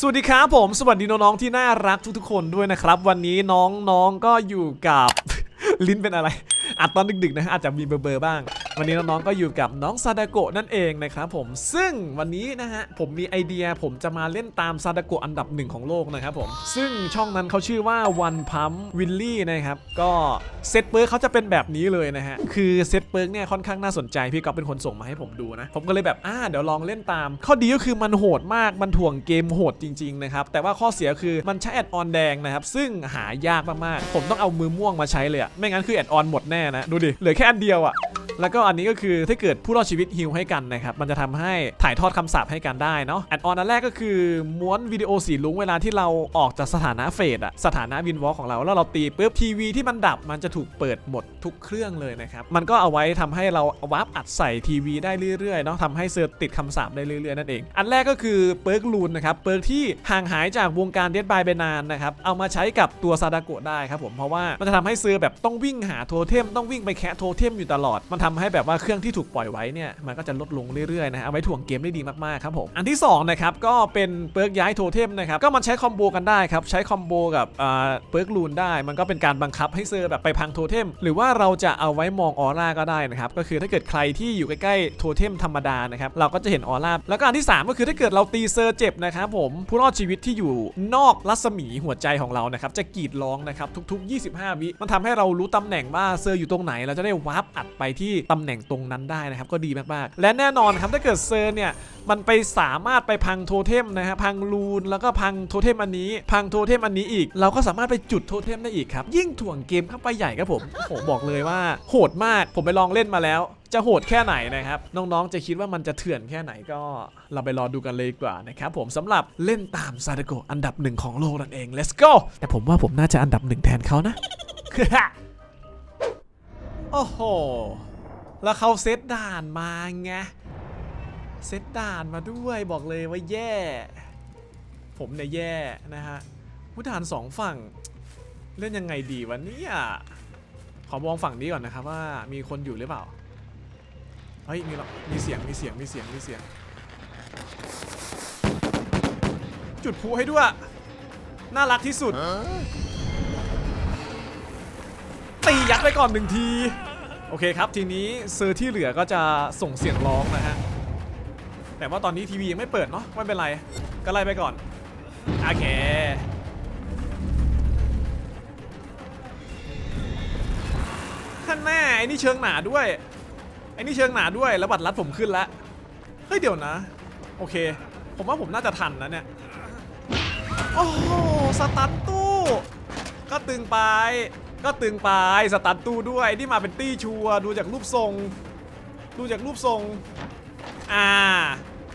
สวัสดีครับผม สวัสดีน้องๆที่น่ารักทุกๆคนด้วยนะครับ วันนี้น้องๆก็อยู่กับ ลิ้นเป็นอะไรอัดตอนดึกๆนะฮะอาจจะมีเบอร์ๆบ้าง วันนี้น้องๆก็อยู่กับน้องซาดาโกะนั่นเองนะครับผมซึ่งวันนี้นะฮะผมมีไอเดียผมจะมาเล่นตามซาดาโกะอันดับหนึ่งของโลกนะครับผมซึ่งช่องนั้นเขาชื่อว่า One Pump Willy นะครับก็เซตเปิร์กเขาจะเป็นแบบนี้เลยนะฮะคือเซตเปิร์กเนี่ยค่อนข้างน่าสนใจพี่ก๊อฟเป็นคนส่งมาให้ผมดูนะผมก็เลยแบบอ่าเดี๋ยวลองเล่นตาม ข้อดีก็คือมันโหดมากมันถ่วงเกมโหดจริงๆนะครับแต่ว่าข้อเสียคือมันใช้แอดออนแดงนะครับซึ่งหายากมากๆผมต้องเอามือม่วงมาใช้เลยอะไม่งั้นคือแอดออนหมดแน่นะดูดิเหลือแค่อันเดียวอะ แล้วก็อันนี้ก็คือถ้าเกิดผู้รอดชีวิตฮิลให้กันนะครับ มันจะทำให้ถ่ายทอดคำสาปให้กันได้เนาะแอดออนอันแรกก็คือม้วนวิดีโอสีลุ้งเวลาที่เราออกจากสถานะเฟดอะสถานะวินวอลของเราแล้วเราตีปุ๊บทีวีที่มันดับมันจะถูกเปิดหมดทุกเครื่องเลยนะครับ มันก็เอาไว้ทำให้เราวาร์ปอัดใส่ทีวีได้เรื่อยๆเนาะทำให้เซิร์ติดคำสาปได้เรื่อยๆนั่นเอง อันแรกก็คือเปิร์กลูนนะครับ เปิร์กที่ห่างหายจากวงการเดดบายไปนานนะครับ เอามาใช้กับตัวซาดาโกะได้ครับผม เพราะว่ามันจะทำให้เซิร์แบบต้องวิ่งหาโทเทมต้องวิ่งไปแคะโทเทมอยู่ตลอด มันททำให้แบบว่าเครื่องที่ถูกปล่อยไว้เนี่ยมันก็จะลดลงเรื่อยๆนะฮะเอาไว้ถ่วงเกมได้ดีมากๆครับผมอันที่สองนะครับก็เป็นเปิร์กย้ายโทเทมนะครับก็มันใช้คอมโบกันได้ครับใช้คอมโบกับเปิร์กลูนได้ มันก็เป็นการบังคับให้เซอร์แบบไปพังโทเทม หรือว่าเราจะเอาไว้มองออร่าก็ได้นะครับก็คือถ้าเกิดใครที่อยู่ใกล้ๆโทเทมธรรมดานะครับเราก็จะเห็นออร่าแล้วก็อันที่สามก็คือถ้าเกิดเราตีเซอร์เจ็บนะครับผมผู้รอดชีวิตที่อยู่นอกรัศมีหัวใจของเรานะครับจะกรีดร้องนะครับทุก ๆ 25 วิมันทำให้เรารู้ตำแหน่งว่าเซอร์อยู่ตรงไหนเราจะได้วาร์ปอัดไปที่ตำแหน่งตรงนั้นได้นะครับ ก็ดีมากๆ และแน่นอนครับถ้าเกิดเซอร์เนี่ยมันไปสามารถไปพังโทเทมนะฮะพังรูนแล้วก็พังโทเทมอันนี้ พังโทเทมอันนี้อีก เราก็สามารถไปจุดโทเทมได้อีกครับ ยิ่งถ่วงเกมเข้าไปใหญ่ครับผมโอ้โหบอกเลยว่าโหดมากผมไปลองเล่นมาแล้วจะโหดแค่ไหนนะครับ น้องๆจะคิดว่ามันจะเถื่อนแค่ไหนก็เราไปรอดูกันเลยดีกว่านะครับผมสำหรับเล่นตามซาดโกอันดับหนึ่งของโลกนั่นเอง let's go แต่ผมว่าผมน่าจะอันดับหนึ่งแทนเขานะ โอ้โห แล้วเขาเซตด่านมาไง เซตด่านมาด้วยบอกเลยว่าแย่ ผมเนี่ยแย่นะฮะผู้ด่านสองฝั่ง เล่นยังไงดีวะเนี่ยขอมองฝั่งนี้ก่อนนะครับว่ามีคนอยู่หรือเปล่า เฮ้ยมีหรอมีเสียงมีเสียงมีเสียงมีเสียง จุดพลุให้ด้วย น่ารักที่สุด ตียัดไปก่อนหนึ่งที โอเคครับ ทีนี้เซอร์ที่เหลือก็จะส่งเสียงร้องนะฮะ แต่ว่าตอนนี้ทีวียังไม่เปิดเนาะไม่เป็นไร ก็ไล่ไปก่อน โอเคข้างหน้าไอ้นี่เชิงหนาด้วย ไอ้นี่เชิงหนาด้วย แล้วบัตรลัดผมขึ้นแล้วเฮ้ยเดี๋ยวนะ โอเค ผมว่าผมน่าจะทันนะเนี่ย โอ้โห สตันตู้ ก็ตึงไป ก็ตึงไปสตันตูด้วยนี่มาเป็นตี้ชัวดูจากรูปทรง ดูจากรูปทรง อ่า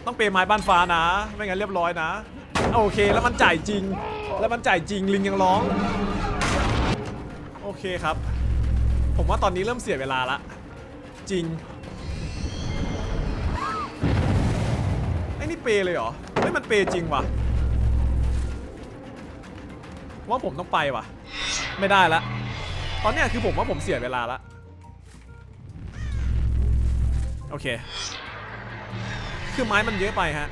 ต้องเปย์ไม้บ้านฟ้านะ ไม่งั้นเรียบร้อยนะ โอเคแล้วมันจ่ายจริง แล้วมันจ่ายจริงลิงยังร้อง โอเคครับ ผมว่าตอนนี้เริ่มเสียเวลาละ จริงไอ้นี่เปย์เลยเหรอเฮ้ยมันเปย์จริงว่ะว่าผมต้องไปว่ะ ไม่ได้ละ ตอนเนี้ยคือผมว่าผมเสียเวลาละโอเค คือไม้มันเยอะไปฮะ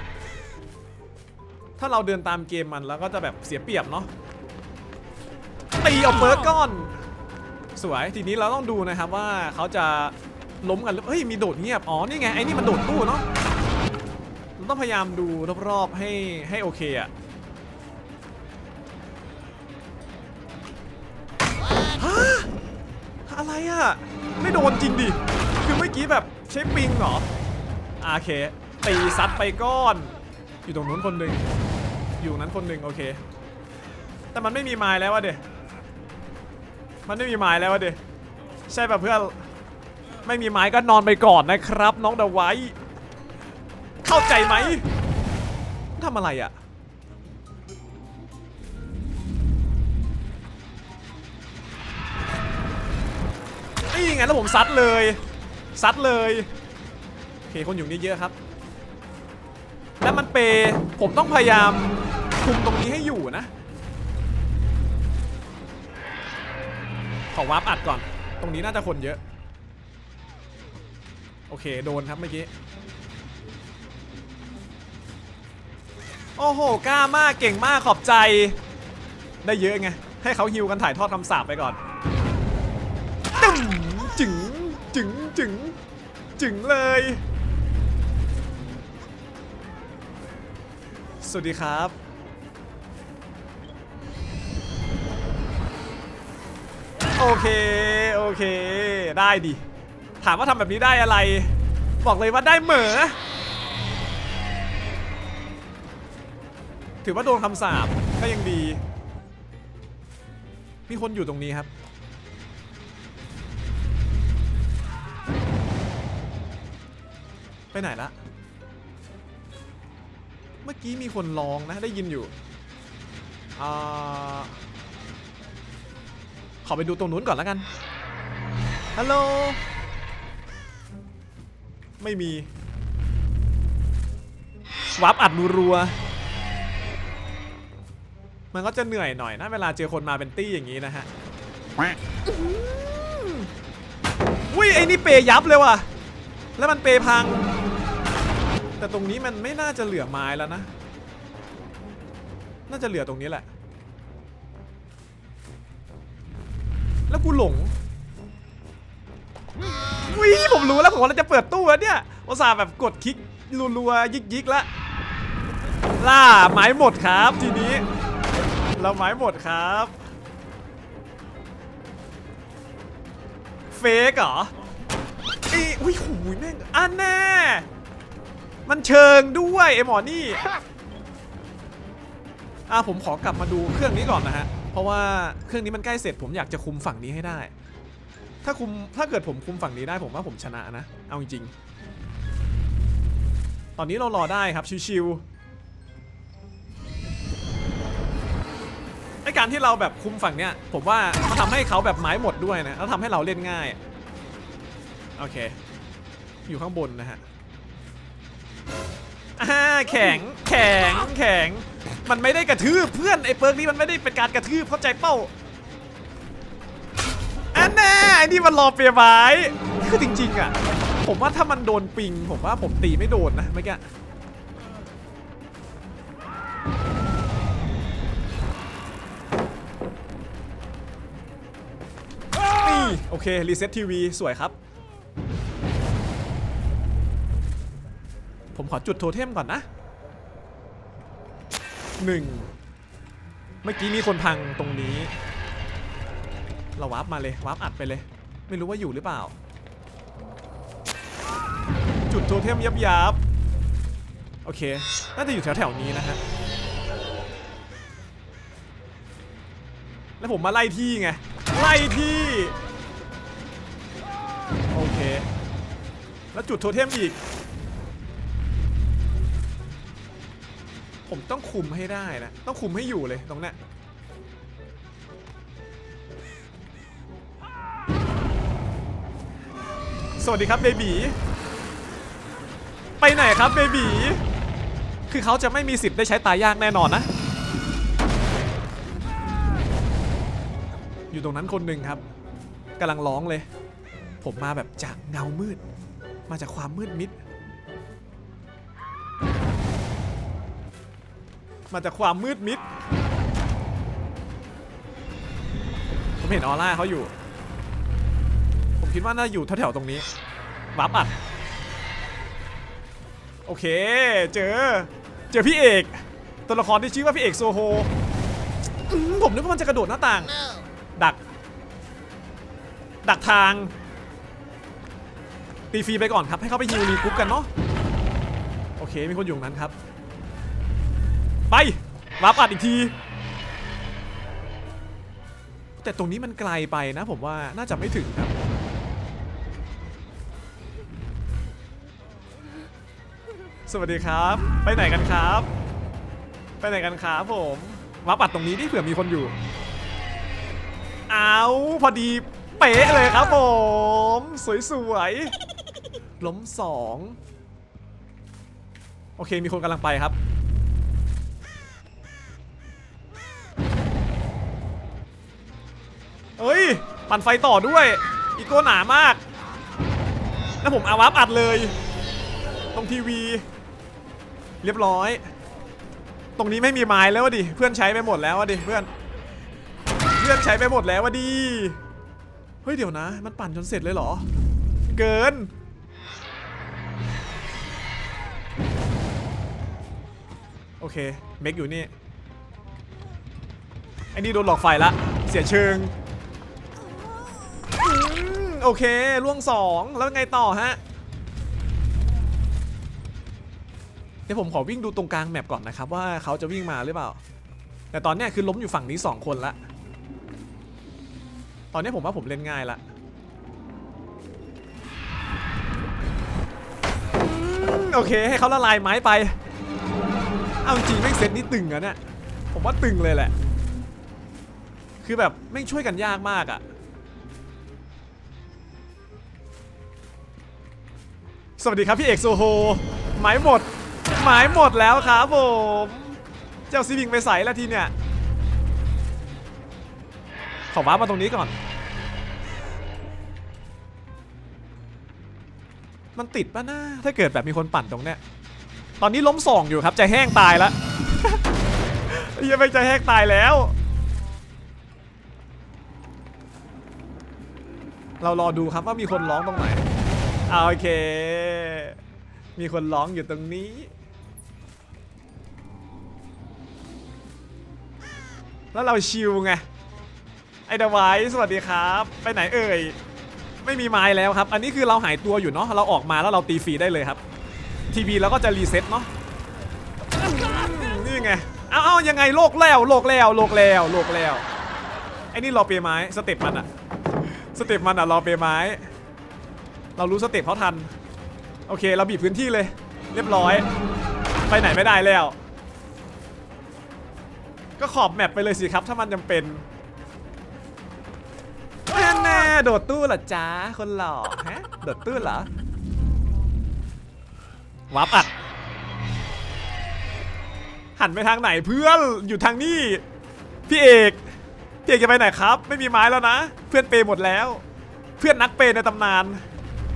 ถ้าเราเดินตามเกมมันแล้วก็จะแบบเสียเปรียบเนาะ ตีเอาเปิร์กก้อน สวย ทีนี้เราต้องดูนะครับว่าเขาจะล้มกันหรือเฮ้ย มีโดดเงียบ อ๋อ นี่ไง ไอ้นี่มันโดดตู้เนาะ เราต้องพยายามดูรอบๆให้ให้โอเคอะ อะไรอะไม่โดนจริงดิ คือเมื่อกี้แบบใช้ปิงเหรอโอเค ตีซัดไปก้อน อยู่ตรงนู้นคนหนึ่งอยู่นั้นคนหนึ่งโอเค แต่มันไม่มีไม้แล้ววะเดมันไม่มีไม้แล้ววะเดใช่ป่ะเพื่อน ไม่มีไม้ก็นอนไปก่อนนะครับ น้องเดาไว้ เข้าใจไหมทำอะไรอะ่ะ นี่ไงแล้วผมซัดเลยซัดเลยโอเคคนอยู่นี่เยอะครับ แล้วมันเปย์ผมต้องพยายามคุมตรงนี้ให้อยู่นะขอวาร์ปอัดก่อน ตรงนี้น่าจะคนเยอะ โอเคโดนครับเมื่อกี้ โอ้โหกล้ามากเก่งมากขอบใจ ได้เยอะไง ให้เขาฮิวกันถ่ายทอดคำสาปไปก่อน จึงจึงจึงเลย สวัสดีครับ โอเค โอเค ได้ดิ ถามว่าทำแบบนี้ได้อะไร บอกเลยว่าได้เหมอ ถือว่าโดนคำสาปก็ยังดี มีคนอยู่ตรงนี้ครับ ไปไหนละ เมื่อกี้มีคนร้องนะได้ยินอยู่อ่าขอไปดูตรงนู้นก่อนแล้วกัน ฮัลโหล ไม่มี วับอัดรัวๆมันก็จะเหนื่อยหน่อยนะ เวลาเจอคนมาเป็นตี้อย่างนี้นะฮะอุ้ยไอ้นี่เปย์ยับเลยว่ะ แล้วมันเปย์พัง แต่ตรงนี้มันไม่น่าจะเหลือไม้แล้วนะ น่าจะเหลือตรงนี้แหละ แล้วกูหลงวิผมรู้แล้วผมว่าเราจะเปิดตู้แล้วเนี่ยอุตส่าห์แบบกดคลิกรัวๆยิกๆแล้วล่าไม้หมดครับ ทีนี้ เราไม้หมดครับ เฟกเหรออีอุ้ยหูยแม่งอันแน่ มันเชิงด้วยไอหมอนี่อะผมขอกลับมาดูเครื่องนี้ก่อนนะฮะ เพราะว่าเครื่องนี้มันใกล้เสร็จผมอยากจะคุมฝั่งนี้ให้ได้ ถ้าคุมถ้าเกิดผมคุมฝั่งนี้ได้ผมว่าผมชนะนะ เอาจริงๆ ตอนนี้เรารอได้ครับชิวๆไอการที่เราแบบคุมฝั่งเนี้ย ผมว่ามันทำให้เขาแบบไม้หมดด้วยนะแล้วทำให้เราเล่นง่าย โอเค อยู่ข้างบนนะฮะ อ่าแข็งแข็งแข็งมันไม่ได้กระทืบเพื่อนไอ้เปิร์กนี้มันไม่ได้เป็นการกระทืบเข้าใจเป้าอันแน่ไอ้นี่มันรอเปียไม้คือจริง ๆอะผมว่าถ้ามันโดนปิง ผมว่าผมตีไม่โดนนะเมื่อกี้โอเค รีเซ็ตทีวี สวยครับ ขอจุดโทเทมก่อนนะหนึ่งเมื่อกี้มีคนพังตรงนี้ เราวาร์ปมาเลยวาร์ปอัดไปเลย ไม่รู้ว่าอยู่หรือเปล่า จุดโทเทมยับยับโอเค น่าจะอยู่แถวแถวๆนี้นะฮะ แล้วผมมาไล่ที่ไง ไล่ที่ โอเค แล้วจุดโทเทมอีก ผมต้องคุมให้ได้นะ ต้องคุมให้อยู่เลยตรงเนี้ยสวัสดีครับเบบีไปไหนครับเบบีคือเขาจะไม่มีสิทธิ์ได้ใช้ตายยากแน่นอนนะ อยู่ตรงนั้นคนหนึ่งครับกำลังร้องเลย ผมมาแบบจากเงามืด มาจากความมืดมิด มาจากความมืดมิด ผมเห็นออร่าเขาอยู่ ผมคิดว่าน่าอยู่แถวๆตรงนี้วับอัด โอเค เจอ เจอพี่เอก ตัวละครที่ชื่อว่าพี่เอกโซโฮผมนึกว่ามันจะกระโดดหน้าต่าง ดัก ดักทาง ตีฟรีไปก่อนครับ ให้เขาไปฮิวรีกรุ๊ปกันเนาะ โอเค มีคนอยู่ตรงนั้นครับ ไปวาร์ปอัดอีกที แต่ตรงนี้มันไกลไปนะผมว่าน่าจะไม่ถึงครับ สวัสดีครับ ไปไหนกันครับ ไปไหนกันครับผมวาร์ปอัดตรงนี้ที่เผื่อมีคนอยู่ เอาพอดีเป๊ะเลยครับผม สวยๆล้มสองโอเคมีคนกำลังไปครับ ปั่นไฟต่อด้วยอีโก้หนามาก แล้วผมเอาวับอัดเลย ตรงทีวี เรียบร้อย ตรงนี้ไม่มีไม้แล้ววะดิเพื่อนใช้ไปหมดแล้ววะดิเพื่อน เพื่อนใช้ไปหมดแล้ววะดิเฮ้ยเดี๋ยวนะ มันปั่นจนเสร็จเลยเหรอ เกินโอเค เมกอยู่นี่ไอ้นี่โดนหลอกไฟละ เสียเชิง โอเคล่วงสองแล้วไงต่อฮะเดี๋ยวผมขอวิ่งดูตรงกลางแมปก่อนนะครับว่าเขาจะวิ่งมาหรือเปล่า แต่ตอนนี้คือล้มอยู่ฝั่งนี้ 2 คนละตอนนี้ผมว่าผมเล่นง่ายละโอเคให้เขาละลายไม้ไป เอาจริงแม่งเซตนี้ตึงอะเนี่ยผมว่าตึงเลยแหละ คือแบบแม่ช่วยกันยากมากอะ สวัสดีครับพี่เอกโซโฮไม้หมดไม้หมดแล้วครับผมเจ้าซีวิงไปใส่แล้วทีเนี่ยขอว้ามาตรงนี้ก่อน มันติดป่ะนะถ้าเกิดแบบมีคนปั่นตรงเนี้ยตอนนี้ล้มสองอยู่ครับจะแห้งตายแล้วยังไม่จะแห้งตายแล้ว เรารอดูครับว่ามีคนร้องตรงไหน โอเค มีคนร้องอยู่ตรงนี้ แล้วเราชิลไง ไอ้เดวายสวัสดีครับ ไปไหนเอ่ย ไม่มีไม้แล้วครับ อันนี้คือเราหายตัวอยู่เนาะ เราออกมาแล้วเราตีฟรีได้เลยครับ ทีวีเราก็จะรีเซ็ตเนาะ นี่ไง เอาเอายังไงโลกแล้ว โลกแล้ว โลกแล้ว โลกแล้ว ไอ้นี่รอเปย์ไม้ สเต็ปมันอะสเต็ปมันอะรอเปย์ไม้ เรารู้สเต็ปเขาทัน โอเค เราบีบพื้นที่เลย เรียบร้อย ไปไหนไม่ได้แล้ว ก็ขอบแมปไปเลยสิครับ ถ้ามันจำเป็นแน่ๆโดดตู้เหรอจ้าคนหล่อฮะโดดตู้เหรอวับอัดหันไปทางไหนเพื่อนอยู่ทางนี้พี่เอกพี่เอกจะไปไหนครับ ไม่มีไม้แล้วนะ เพื่อนเปย์หมดแล้ว เพื่อนนักเปย์ในตำนาน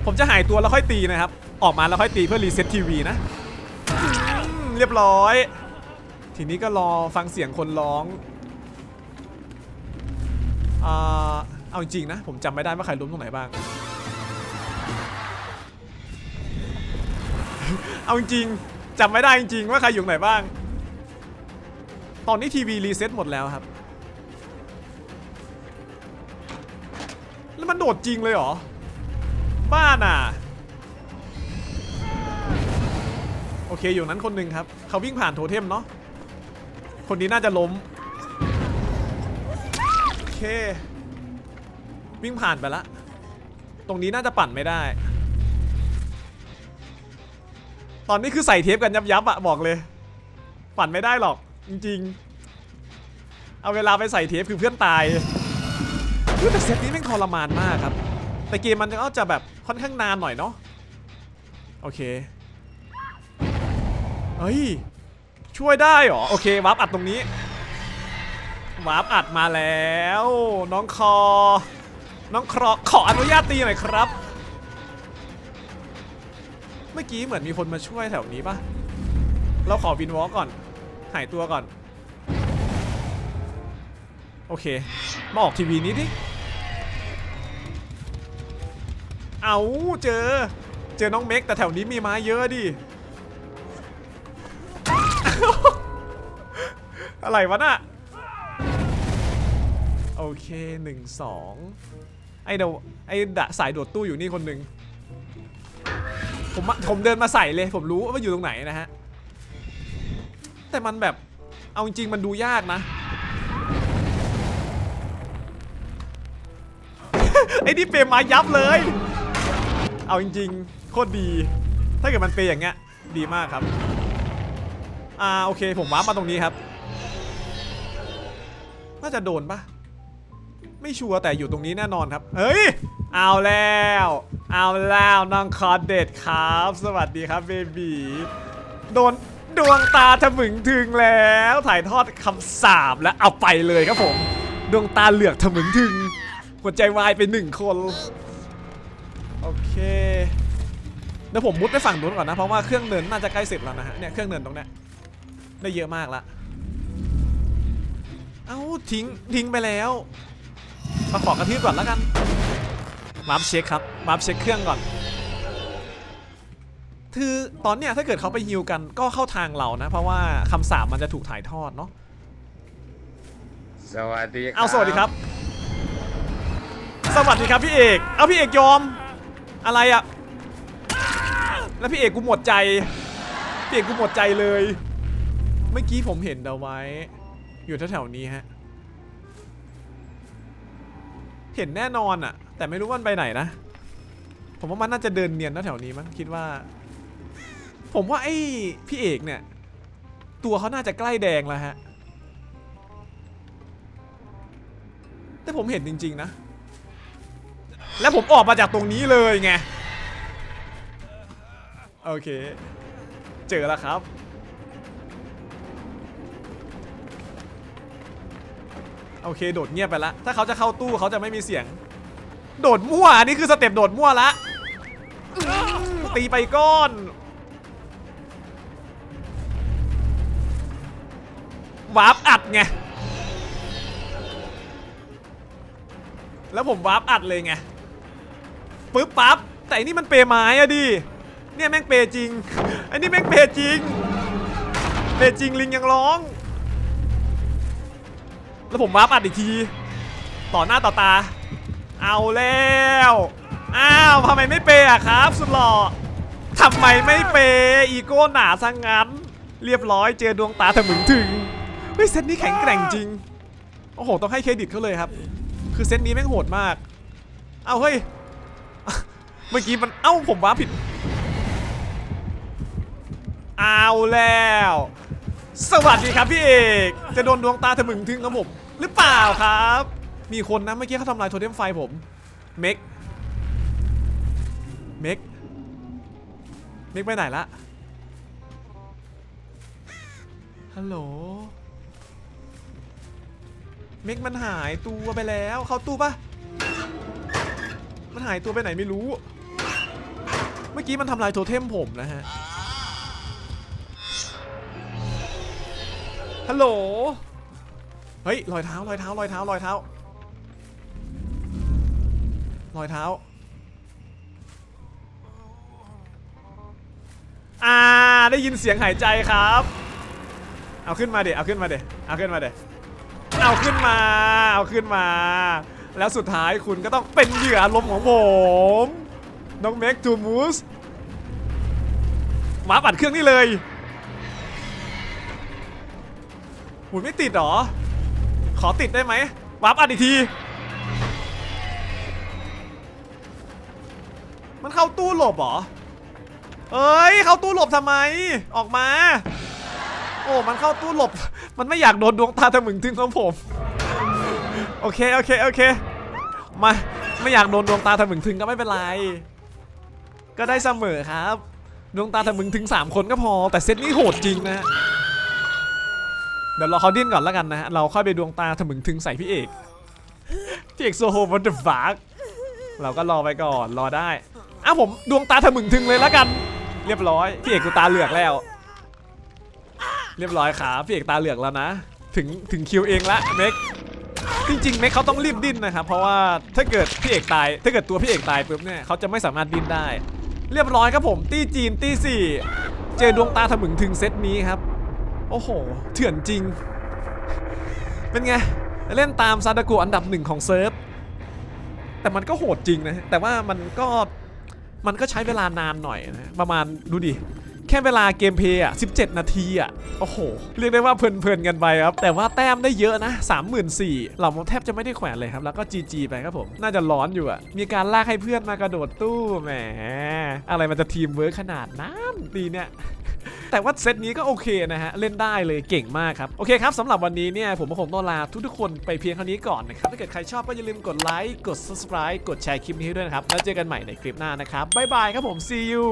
ผมจะหายตัวแล้วค่อยตีนะครับ ออกมาแล้วค่อยตีเพื่อรีเซ็ตทีวีนะเรียบร้อย ทีนี้ก็รอฟังเสียงคนร้องอ่าเอาจริงนะ ผมจำไม่ได้ว่าใครล้มตรงไหนบ้าง เอาจริงจำไม่ได้จริงว่าใครอยู่ไหนบ้าง ตอนนี้ทีวีรีเซ็ตหมดแล้วครับ แล้วมันโดดจริงเลยเหรอ บ้านอะ โอเคอยู่นั้นคนหนึ่งครับ เขาวิ่งผ่านโทเทมเนาะคนนี้น่าจะล้ม โอเค วิ่งผ่านไปละ ตรงนี้น่าจะปั่นไม่ได้ ตอนนี้คือใส่เทปกันยับยับอะบอกเลย ปั่นไม่ได้หรอก จริง ๆ เอาเวลาไปใส่เทปคือเพื่อนตายคือแต่เซตนี้แม่งทรมานมากครับ แต่เกมมันก็จะแบบค่อนข้างนานหน่อยเนาะโอเคเฮ้ยช่วยได้เหรอโอเควาร์ปอัดตรงนี้วาร์ปอัดมาแล้ว น้องคอ น้องครอขออนุญาตตีหน่อยครับ เมื่อกี้เหมือนมีคนมาช่วยแถวนี้ปะเราขอวินวอลก่อน หายตัวก่อน โอเค มาออกทีวีนี้ดิ เอาเจอ เจอน้องเม็กแต่แถวนี้มีไม้เยอะดิ อะไรวะน่ะ โอเคหนึ่งสองไอเดวไอดะสายโดดตู้อยู่นี่คนหนึ่งผมผมเดินมาใส่เลยผมรู้ว่าอยู่ตรงไหนนะฮะ แต่มันแบบเอาจริงมันดูยากนะ ไอ้นี่เปรย์มายับเลย เอาจริงๆ โคตรดี ถ้าเกิดมันเปย์อย่างเงี้ยดีมากครับ อ่าโอเคผมว้าร์ปมาตรงนี้ครับ น่าจะโดนปะไม่ชัวร์แต่อยู่ตรงนี้แน่นอนครับ เฮ้ย เอาแล้ว เอาแล้วน้องคอร์เด็ดครับ สวัสดีครับเบบีโดนดวงตาถมึงถึงแล้ว ถ่ายทอดคำสาบและเอาไปเลยครับผม ดวงตาเหลือกถมึงถึง หัวใจวายไปหนึ่งคน เคเดี๋ยวผมมุดไปฝั่งนู้นก่อนนะ เพราะว่าเครื่องเนินน่าจะใกล้เสร็จแล้วนะฮะเนี่ยเครื่องเนินตรงเนี้ยได้เยอะมากละเอ้าทิ้งทิ้งไปแล้วมาขอกระทืบก่อนแล้วกันมาร์ปเช็คครับมาร์ปเช็คเครื่องก่อนคือตอนเนี้ยถ้าเกิดเขาไปฮิวกันก็เข้าทางเรานะ เพราะว่าคำสาปมันจะถูกถ่ายทอดเนาะสวัสดีครับเอาสวัสดีครับ สวัสดีครับพี่เอก เอาพี่เอกยอม อะไรอะแล้วพี่เอกกูหมดใจ พี่เอกกูหมดใจเลย เมื่อกี้ผมเห็นเอาไว้ อยู่แถวๆนี้ฮะ เห็นแน่นอนอะแต่ไม่รู้ว่ามันไปไหนนะ ผมว่ามันน่าจะเดินเนียนแถวๆนี้มั้งคิดว่า ผมว่าไอ้พี่เอกเนี่ย ตัวเขาน่าจะใกล้แดงแล้วฮะ แต่ผมเห็นจริง ๆ นะ แล้วผมออกมาจากตรงนี้เลยไง โอเค เจอแล้วครับ โอเค โดดเงียบไปละ ถ้าเขาจะเข้าตู้เขาจะไม่มีเสียง โดดมั่ว อันนี่คือสเต็ปโดดมั่วละ ตีไปก้อน วาร์ปอัดไงแล้วผมวาร์ปอัดเลยไง ปึ๊บปั๊บแต่อันนี่มันเปรย์ไม้อะดิเนี่ยแม่งเปรย์จริง อันนี้แม่งเปรย์จริง เปรย์จริงลิงยังร้อง แล้วผมวาร์ปอัดอีกที ต่อหน้าต่อตา เอาแล้วอ้าวทำไมไม่เปย์อะครับ สุดหล่อทำไมไม่เปย์อีโก้หนาซะงงั้น เรียบร้อยเจอดวงตาถมึงถึงเฮ้ยเซตนี้แข็งแกร่งจริงโอ้โหต้องให้เครดิตเขาเลยครับ คือเซตนี้แม่งโหดมาก เอาเฮ้ย เมื่อกี้มันเอ้าผมว้าผิดเอาแล้ว สวัสดีครับพี่เอกจะโดนดวงตาถมึงถึงครับผมหรือเปล่าครับ มีคนนะเมื่อกี้เขาทำลายโทเทมไฟผมเมกเมกเมกไปไหนละฮัลโหลเมกมันหายตัวไปแล้ว เข้าตู้ปะมันหายตัวไปไหนไม่รู้ มื่อกี้มันทำลายโทเทมผมนะฮะ ฮัลโหล เฮ้ยรอยเท้ารอยเท้ารอยเท้ารอยเท้ารอยเท้า อ่า ได้ยินเสียงหายใจครับ เอาขึ้นมาเดี๋ยวเอาขึ้นมาเดี๋ยวเอาขึ้นมาเดี๋ยวเอาขึ้นมา เอาขึ้นมา แล้วสุดท้ายคุณก็ต้องเป็นเหยื่ออารมณ์ของผม น้องเมกทูมูสมาปัดเครื่องนี่เลยหุ่นไม่ติดหรอ ขอติดได้ไหมวาร์ปอัดอีกที มันเข้าตู้หลบหรอ เอ้ย เข้าตู้หลบทำไม ออกมา โอ้ มันเข้าตู้หลบ มันไม่อยากโดนดวงตาทะมึงถึงของผม โอเค โอเค โอเค มา ไม่อยากโดนดวงตาทะมึงถึงก็ไม่เป็นไร ก็ได้เสมอครับ ดวงตาทะมึงถึง 3 คนก็พอ แต่เซตนี้โหดจริงนะฮะ เดี๋ยวเรอเขาดิ้นก่อนแล้วกันนะฮะ เราค่อยไปดวงตาทะมึงถึงใส่พี่เอก พี่เอกโซโฮวันเดอร์ฟาร์เราก็รอไปก่อน รอได้อ้าผมดวงตาทะมึงถึงเลยแล้วกัน เรียบร้อย พี่เอกกูตาเหลือกแล้ว เรียบร้อยครับพี่เอกตาเหลือกแล้วนะ ถึงถึงคิวเองละเม็กจริงๆเม็กเขาต้องรีบดิ้นนะครับ เพราะว่าถ้าเกิดพี่เอกตาย ถ้าเกิดตัวพี่เอกตายปุ๊บเนี่ยเขาจะไม่สามารถดิ้นได้ เรียบร้อยครับผม ตี้จีนตี้สี่เจอดวงตาถมึงถึงเซตนี้ครับ โอ้โห เถื่อนจริง เป็นไง เล่นตามซาดากุอันดับหนึ่งของเซิร์ฟ แต่มันก็โหดจริงนะ แต่ว่ามันก็มันก็ใช้เวลานานหน่อยนะ ประมาณดูดิ แค่เวลาเกมเพลย์อะ 17 นาทีอะ โอ้โห เรียกได้ว่าเพลินๆกันไปครับ แต่ว่าแต้มได้เยอะนะ 34,000เราแทบจะไม่ได้แขวนเลยครับ แล้วก็ GG ไปครับผม น่าจะร้อนอยู่อะ มีการลากให้เพื่อนมากระโดดตู้แหม อะไรมันจะทีมเวิร์คขนาดนั้นดีเนี่ยแต่ว่าเซตนี้ก็โอเคนะฮะ เล่นได้เลยเก่งมากครับ โอเคครับสำหรับวันนี้เนี่ย ผมก็คงต้องลาทุกๆคนไปเพียงเท่านี้ก่อนนะครับ ถ้าเกิดใครชอบก็อย่าลืมกดไลค์กด subscribe กดแชร์คลิปนี้ให้ด้วยนะครับ แล้วเจอกันใหม่ในคลิปหน้านะครับบ๊ายบายครับผม see you